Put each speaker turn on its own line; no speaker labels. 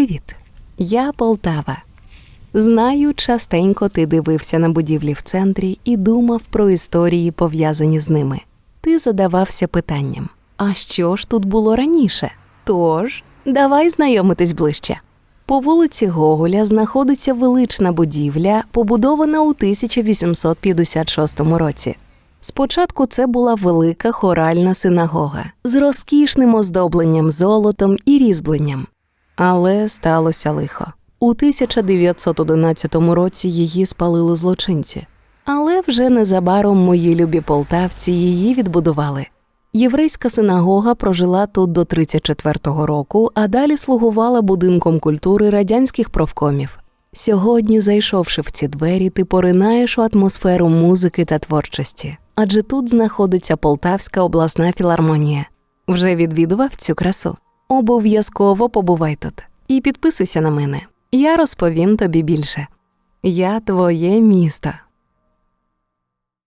Привіт, я Полтава. Знаю, частенько ти дивився на будівлі в центрі і думав про історії, пов'язані з ними. Ти задавався питанням: а що ж тут було раніше? Тож, давай знайомитись ближче. По вулиці Гоголя знаходиться велична будівля, побудована у 1856 році. Спочатку це була велика хоральна синагога з розкішним оздобленням золотом і різьбленням. Але сталося лихо. У 1911 році її спалили злочинці. Але вже незабаром мої любі полтавці її відбудували. Єврейська синагога прожила тут до 34-го року, а далі слугувала будинком культури радянських профкомів. Сьогодні, зайшовши в ці двері, ти поринаєш у атмосферу музики та творчості, адже тут знаходиться Полтавська обласна філармонія. Вже відвідував цю красу. Обов'язково побувай тут і підписуйся на мене. Я розповім тобі більше. Я твоє місто.